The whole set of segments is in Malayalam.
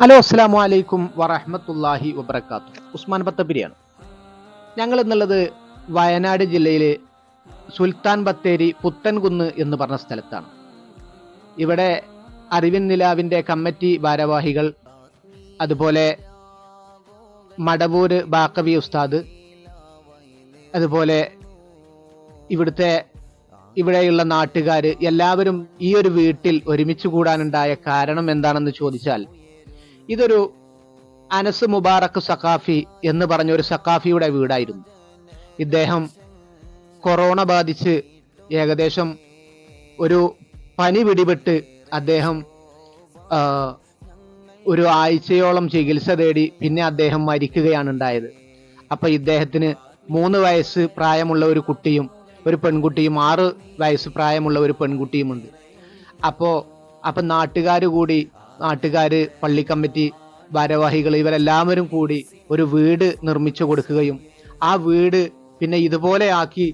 ഹലോ അസ്സാം വലൈക്കും വറഹമത്തല്ലാഹി വബർക്കാത്തു ഉസ്മാൻ ബത്തപ്പിരിയാണ് ഞങ്ങൾ എന്നുള്ളത് വയനാട് ജില്ലയിലെ സുൽത്താൻ ബത്തേരി പുത്തൻകുന്ന് എന്ന് പറഞ്ഞ സ്ഥലത്താണ്. ഇവിടെ അറിവിൻ നിലാവിന്റെ കമ്മിറ്റി ഭാരവാഹികൾ അതുപോലെ മടവൂര് ബാക്കവി ഉസ്താദ് അതുപോലെ ഇവിടുത്തെ ഇവിടെയുള്ള നാട്ടുകാർ എല്ലാവരും ഈ ഒരു വീട്ടിൽ ഒരുമിച്ച് കൂടാനുണ്ടായ കാരണം എന്താണെന്ന് ചോദിച്ചാൽ ഇതൊരു അനസ് മുബാറക് സഖാഫി എന്ന് പറഞ്ഞ ഒരു സഖാഫിയുടെ വീടായിരുന്നു. ഇദ്ദേഹം കൊറോണ ബാധിച്ച് ഏകദേശം ഒരു പനി പിടിപെട്ട് അദ്ദേഹം ഒരു ആഴ്ചയോളം ചികിത്സ തേടി പിന്നെ അദ്ദേഹം മരിക്കുകയാണ് ഉണ്ടായത്. അപ്പൊ ഇദ്ദേഹത്തിന് മൂന്ന് വയസ്സ് പ്രായമുള്ള ഒരു കുട്ടിയും ഒരു പെൺകുട്ടിയും ആറ് വയസ്സ് പ്രായമുള്ള ഒരു പെൺകുട്ടിയുമുണ്ട്. അപ്പോ അപ്പൊ നാട്ടുകാർ കൂടി നാട്ടുകാർ പള്ളി കമ്മിറ്റി ഭാരവാഹികൾ ഇവരെല്ലാവരും കൂടി ഒരു വീട് നിർമ്മിച്ചു കൊടുക്കുകയും ആ വീട് പിന്നെ ഇതുപോലെ ആക്കി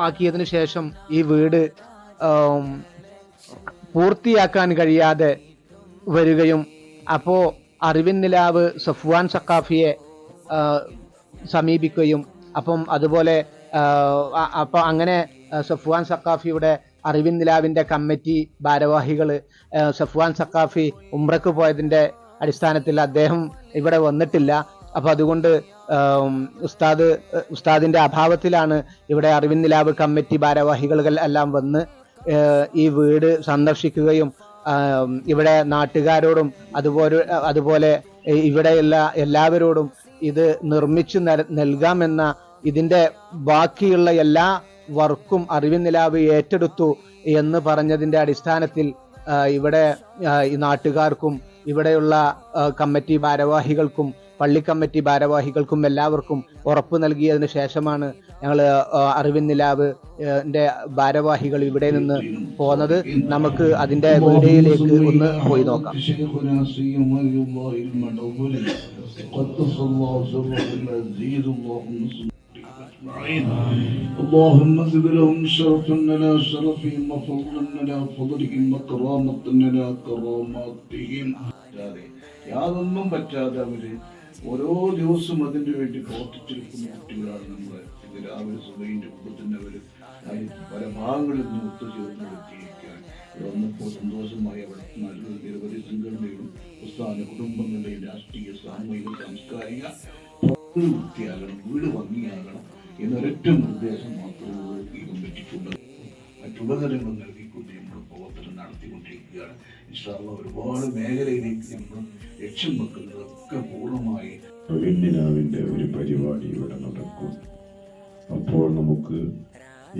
ആക്കിയതിന് ശേഷം ഈ വീട് പൂർത്തിയാക്കാൻ കഴിയാതെ വരികയും അപ്പോ അറിവിൻ നിലാവ് സഫ്വാൻ സക്കാഫിയെ സമീപിക്കുകയും അപ്പം അതുപോലെ അപ്പം അങ്ങനെ സഫ്വാൻ സക്കാഫിയുടെ അറിവിൻ നിലാവിന്റെ കമ്മിറ്റി ഭാരവാഹികൾ സഫ്വാൻ സക്കാഫി ഉംറക്ക് പോയതിന്റെ അടിസ്ഥാനത്തിൽ അദ്ദേഹം ഇവിടെ വന്നിട്ടില്ല. അപ്പോൾ അതുകൊണ്ട് ഉസ്താദ് ഉസ്താദിന്റെ അഭാവത്തിലാണ് ഇവിടെ അറിവിൻ നിലാവ് കമ്മിറ്റി ഭാരവാഹികൾ എല്ലാം വന്ന് ഈ വീട് സന്ദർശിക്കുകയും ഇവിടെ നാട്ടുകാരോടും അതുപോലെ അതുപോലെ ഇവിടെയുള്ള എല്ലാവരോടും ഇത് നിർമ്മിച്ചു നൽകാമെന്ന ഇതിന്റെ ബാക്കിയുള്ള എല്ലാ വർക്കും അറിവിൻ നിലാവ് ഏറ്റെടുത്തു എന്ന് പറഞ്ഞതിന്റെ അടിസ്ഥാനത്തിൽ ആ, ഇവിടെ ആ, ഈ നാട്ടുകാർക്കും ഇവിടെയുള്ള ആ, കമ്മിറ്റി ഭാരവാഹികൾക്കും പള്ളി കമ്മിറ്റി ഭാരവാഹികൾക്കും എല്ലാവർക്കും ഉറപ്പ് നൽകിയതിനു ശേഷമാണ് ഞങ്ങൾ അറിവിൻ നിലാവ് ആ, ന്റെ ഭാരവാഹികൾ ഇവിടെ നിന്ന് പോന്നത് നമുക്ക് അതിന്റെ വീഡിയോയിലേക്ക് ഒന്ന് പോയി നോക്കാം شيخنا سيما ولي الله المنوبل قدس الله سره العزيز اللهم صل أجمعين اللهم زد لهم شرفا على شرفهم وفضلا على فضلهم وكرامة على كراماتهم യാതൊന്നും പറ്റാതെ അവര് ഓരോ ദിവസവും അതിനു വേണ്ടി പ്രവർത്തിച്ചിരിക്കുന്ന കുട്ടികളാണ് നമ്മളെ ഇത് രാവിലെ സുബൈന്റെ കുടുംബത്തിന് അവര് രാജ്യത്ത് പല ഭാഗങ്ങളിൽ നിന്ന് ഒത്തുചേർന്ന് എത്തിയിരിക്കാൻ ഇവിടെ വന്നപ്പോൾ സന്തോഷമായി അവിടെ നല്ലൊരു നിരവധി സംഘടനകളും പ്രസ്ഥാന കുടുംബങ്ങളുടെയും രാഷ്ട്രീയ സാമൂഹിക സാംസ്കാരിക പ്രവർത്തനം വൃത്തിയാകണം വീട് ഭംഗിയാകണം എന്നൊരൊറ്റ നിർദ്ദേശം മാത്രമേ നൽകാൻ പറ്റിയിട്ടുള്ളത് മറ്റുള്ള കാര്യങ്ങൾ നൽകിക്കൊണ്ട് നമ്മൾ പ്രവർത്തനം നടത്തിക്കൊണ്ടിരിക്കുകയാണ്. ഇൻഷാള്ള ഒരുപാട് മേഖലയിലേക്ക് നമ്മൾ ലക്ഷ്യം വെക്കുന്നതൊക്കെ പൂർണമായി വെണ്ണിനാവിന്റെ ഒരു പരിപാടി ഇവിടെ നടക്കും? അപ്പോൾ നമുക്ക്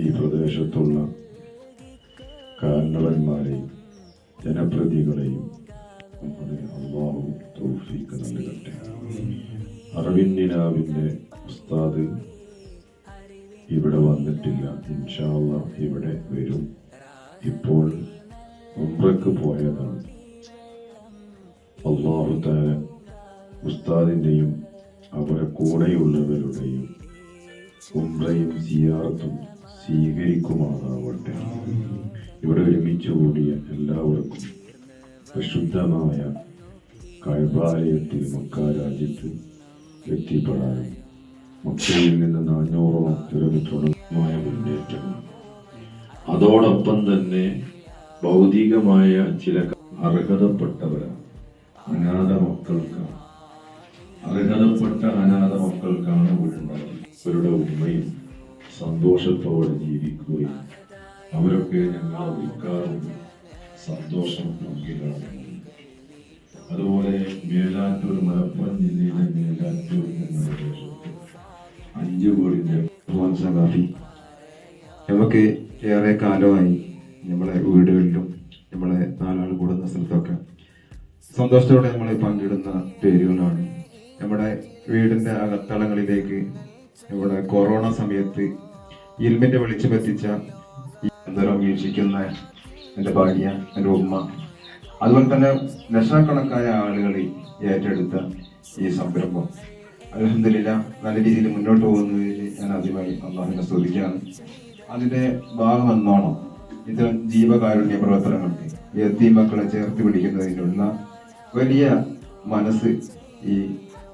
ഈ പ്രദേശത്തുള്ള കാരണവന്മാരെയും ജനപ്രതികളെയും നമ്മുടെ അള്ളാഹു തൗഫീക്ക് നൽകട്ടെ. അറവിന്ദിനാവിന്റെ ഉസ്താദ് ഇവിടെ വന്നിട്ടില്ല. ഇൻഷാല്ല ഇവിടെ വരും. ഇപ്പോൾ ഉംറക്ക് പോയതാണ്. അള്ളാഹു താര ഉസ്താദിന്റെയും അവരെ കൂടെയുള്ളവരുടെയും ഉംറയും സിയാറത്തും സ്വീകരിക്കുമാറാവട്ടെ. ഇവിടെ ഒരുമിച്ച് കൂടിയ എല്ലാവർക്കും പ്രശുദ്ധമായ കൈബാലയത്തിൽ മക്ക രാജ്യത്ത് എത്തിപ്പെടാനും മക്കയിൽ നിന്ന് നാനൂറോളം കിലോമീറ്ററോളമായ മുന്നേറ്റമാണ് അതോടൊപ്പം തന്നെ ഭൗതികമായ ചില അർഹതപ്പെട്ടവരാണ് അനാഥ മക്കൾക്കാണ് അർഹതപ്പെട്ട അനാഥ മക്കൾക്കാണ് വീടുണ്ടായത്. അവരുടെ ഉമ്മയും സന്തോഷത്തോടെ ജീവിക്കുകയും അവരൊക്കെ ഞങ്ങൾ വിൽക്കാറുണ്ട് സന്തോഷം പങ്കിടാറുണ്ട് അതുപോലെ മേലാറ്റൂർ മലപ്പുറം ജില്ലയിലെ മേലാറ്റൂർ എന്ന അഞ്ച് വീടിന്റെ ഭഗവാൻ സഖാഫി നമുക്ക് ഏറെ കാലമായി നമ്മളെ വീടുകളിലും നമ്മളെ നാലാൾ കൂടുന്ന സ്ഥലത്തൊക്കെ സന്തോഷത്തോടെ നമ്മൾ പങ്കിടുന്ന പേരുകളാണ്. നമ്മുടെ വീടിന്റെ അകത്തളങ്ങളിലേക്ക് നമ്മുടെ കൊറോണ സമയത്ത് ഇരുമിന്റെ വെളിച്ചമെത്തിച്ച അന്തരം വീക്ഷിക്കുന്ന എന്റെ ഭാര്യ എന്റെ ഉമ്മ അതുപോലെ തന്നെ ലക്ഷക്കണക്കായ ആളുകളെ ഏറ്റെടുത്ത ഈ സംരംഭം. അലഹമില്ല നല്ല രീതിയിൽ മുന്നോട്ട് പോകുന്നതിൽ ഞാൻ ആദ്യമായി അള്ളാഹിനെ സ്തുതിക്കുകയാണ്. അതിന്റെ ഭാഗം എന്നോണം ഇത്തരം ജീവകാരുണ്യ പ്രവർത്തനങ്ങൾക്ക് എത്തി മക്കളെ ചേർത്ത് പിടിക്കുന്നതിനുള്ള വലിയ മനസ്സ് ഈ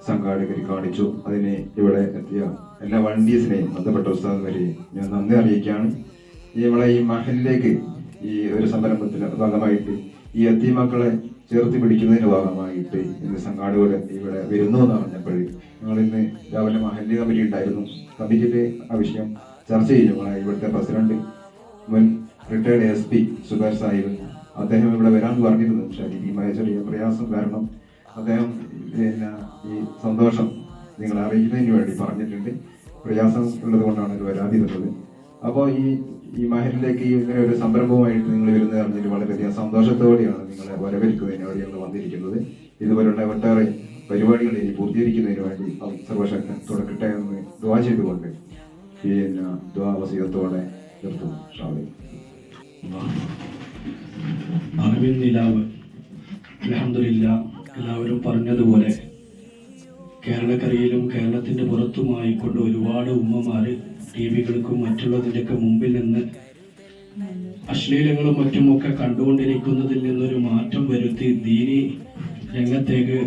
സംഘാടകർ കാണിച്ചു. അതിനെ ഇവിടെ എത്തിയ എല്ലാ വണ്ടീസിനെയും ബന്ധപ്പെട്ട ഉസ്താദുമാരെയും ഞാൻ നന്ദി അറിയിക്കുകയാണ്. ഇവിടെ ഈ മഹലിലേക്ക് ഈ ഒരു സംരംഭത്തിന് ഭാഗമായിട്ട് ഈ എത്തിമക്കളെ ചേർത്ത് പിടിക്കുന്നതിന്റെ ഭാഗമായിട്ട് ഇന്ന് സംഘാടകർ ഇവിടെ വരുന്നു എന്ന് പറഞ്ഞപ്പോൾ ഞങ്ങൾ ഇന്ന് രാവിലെ മഹല്യ കമ്മിറ്റി ഉണ്ടായിരുന്നു. കമ്മിറ്റിയിലെ ആ വിഷയം ചർച്ച ചെയ്തു. ഇവിടുത്തെ പ്രസിഡന്റ് മുൻ retired S P Subair Sahib അദ്ദേഹം ഇവിടെ വരാമെന്ന് പറഞ്ഞിരുന്നു. ശാരീരികമായ ചെറിയ പ്രയാസം കാരണം അദ്ദേഹം പിന്നെ ഈ സന്തോഷം നിങ്ങളെ അറിയിക്കുന്നതിന് വേണ്ടി പറഞ്ഞിട്ടുണ്ട്. പ്രയാസം ഉള്ളത് കൊണ്ടാണ് വരാതിരുന്നത്. അപ്പോൾ ഈ ഈ മഹലിലേക്ക് ഇങ്ങനെ ഒരു സംരംഭമായിട്ട് നിങ്ങൾ വരുന്നത് അറിഞ്ഞിട്ട് വളരെയധികം സന്തോഷത്തോടെയാണ് നിങ്ങളെ വരവേൽക്കുന്നതിന് ഞങ്ങൾ വന്നിരിക്കുന്നത്. ഇതുപോലുള്ള ഒട്ടേറെ പരിപാടികൾ ഇനി പൂർത്തീകരിക്കുന്നതിന് വേണ്ടി സർവശക്തൻ തുടക്കട്ടെ എന്ന് ദ്വാ ചെയ്തുകൊണ്ട് പിന്നെ ദ്വാവസീയത്തോടെ നിർത്തുന്നു. ഷാവി അലഹമില്ല എല്ലാവരും പറഞ്ഞതുപോലെ കേരളക്കരയിലും കേരളത്തിന്റെ പുറത്തുമായി കൊണ്ട് ഒരുപാട് ഉമ്മമാര് ടി വികൾക്കും മറ്റുള്ളതിന്റെയൊക്കെ മുമ്പിൽ നിന്ന് അശ്ലീലങ്ങളും മറ്റുമൊക്കെ കണ്ടുകൊണ്ടിരിക്കുന്നതിൽ നിന്നൊരു മാറ്റം വരുത്തി ദീനി രംഗത്തേക്ക്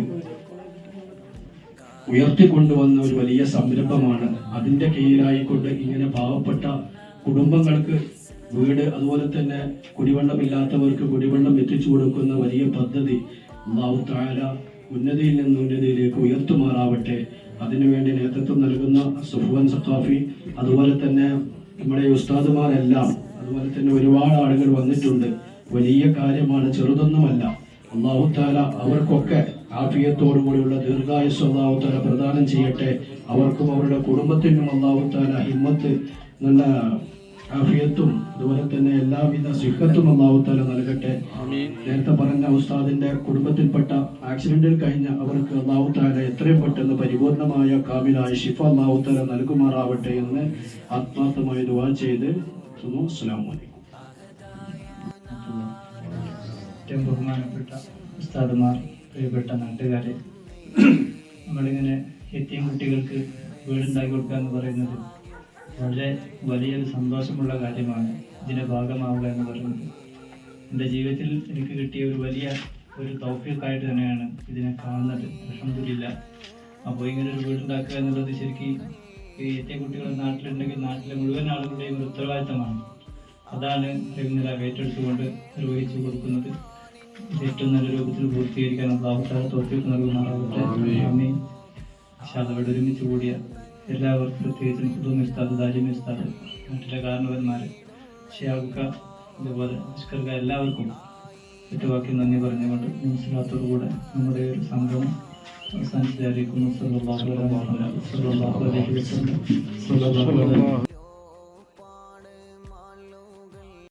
ഉയർത്തിക്കൊണ്ടുവന്ന ഒരു വലിയ സംരംഭമാണ്. അതിന്റെ കീഴിലായിക്കൊണ്ട് ഇങ്ങനെ പാവപ്പെട്ട കുടുംബങ്ങൾക്ക് വീട് അതുപോലെ തന്നെ കുടിവെള്ളമില്ലാത്തവർക്ക് കുടിവെള്ളം എത്തിച്ചു കൊടുക്കുന്ന വലിയ പദ്ധതി ഉന്നതിയിൽ നിന്ന് ഉന്നതിയിലേക്ക് ഉയർത്തുമാറാവട്ടെ. അതിനുവേണ്ടി നേതൃത്വം നൽകുന്ന സുഫുവൻ സഖാഫി അതുപോലെ തന്നെ നമ്മുടെ ഉസ്താദുമാരെല്ലാം അതുപോലെ തന്നെ ഒരുപാട് ആളുകൾ വന്നിട്ടുണ്ട്. വലിയ കാര്യമാണ് ചെറുതൊന്നുമല്ല. അള്ളാഹുത്താല അവർക്കൊക്കെ ആഫിയത്തോടു കൂടിയുള്ള ദീർഘായുസ് അള്ളാഹുത്താല പ്രദാനം ചെയ്യട്ടെ. അവർക്കും അവരുടെ കുടുംബത്തിനും അള്ളാഹുത്താല ഹിമ്മത്ത് നല്ല ആഫിയത്തും അതുപോലെ തന്നെ എല്ലാവിധ സിഹത്തും അള്ളാഹു താല നൽകട്ടെ. നേരത്തെ പറഞ്ഞ ഉസ്താദിന്റെ കുടുംബത്തിൽപ്പെട്ട ആക്സിഡന്റിൽ കഴിഞ്ഞ അവർക്ക് അള്ളാഹു താല എത്രയും പെട്ടെന്ന് പരിപൂർണമായ കാമിലായ ഷിഫ അള്ളാഹു താല നൽകുമാറാവട്ടെ എന്ന് ആത്മാർത്ഥമായി ദുവാ ചെയ്ത് അസ്സാം ഏറ്റവും ബഹുമാനപ്പെട്ട ഉസ്താദുമാർ പ്രിയപ്പെട്ട നാട്ടുകാരെ നമ്മളിങ്ങനെ എത്തിയും കുട്ടികൾക്ക് വീടുണ്ടാക്കി കൊടുക്കുക എന്ന് പറയുന്നത് വളരെ വലിയൊരു സന്തോഷമുള്ള കാര്യമാണ് ഇതിന്റെ ഭാഗമാവുക എന്ന് പറയുന്നത്. എന്റെ ജീവിതത്തിൽ എനിക്ക് കിട്ടിയ ഒരു വലിയ ഒരു തൗഫീഖായിട്ട് തന്നെയാണ് ഇതിനെ കാണുന്നത്. അലഹമില്ല അപ്പോൾ ഇങ്ങനെ ഒരു വീടുണ്ടാക്കുക എന്നുള്ളത് ശരിക്കും ഈ എത്തിയ കുട്ടികൾ നാട്ടിലുണ്ടെങ്കിൽ നാട്ടിലെ മുഴുവൻ ആളുകളുടെയും ഉത്തരവാദിത്തമാണ്. അതാണ് ഇന്നലെ ഏറ്റെടുത്തുകൊണ്ട് നിർവഹിച്ചു കൊടുക്കുന്നത്. ഇത് ഏറ്റവും നല്ല രൂപത്തിൽ പൂർത്തീകരിക്കാൻ അള്ളാഹുത്താല തോഫീക്ക് നൽകുമാറാകട്ടെ. ആമീൻ. അതവിടെ ഒരുമിച്ച് കൂടിയ. എല്ലാവർക്കും പ്രത്യേകിച്ചും സുധു മിസ്താദ് ദാജി മിസ്താദ് മറ്റുള്ള കാരണവന്മാർ ഷിയാബുക്ക ഇതുപോലെ അഷ്കർക്ക എല്ലാവർക്കും ചുറ്റുവാക്കി നന്ദി പറഞ്ഞുകൊണ്ട് മനസ്സിലാത്തോടുകൂടെ നമ്മുടെ ഒരു സംഘം അവസാനിച്ചായിരിക്കുന്നു സല്ലല്ലാഹു അലൈഹി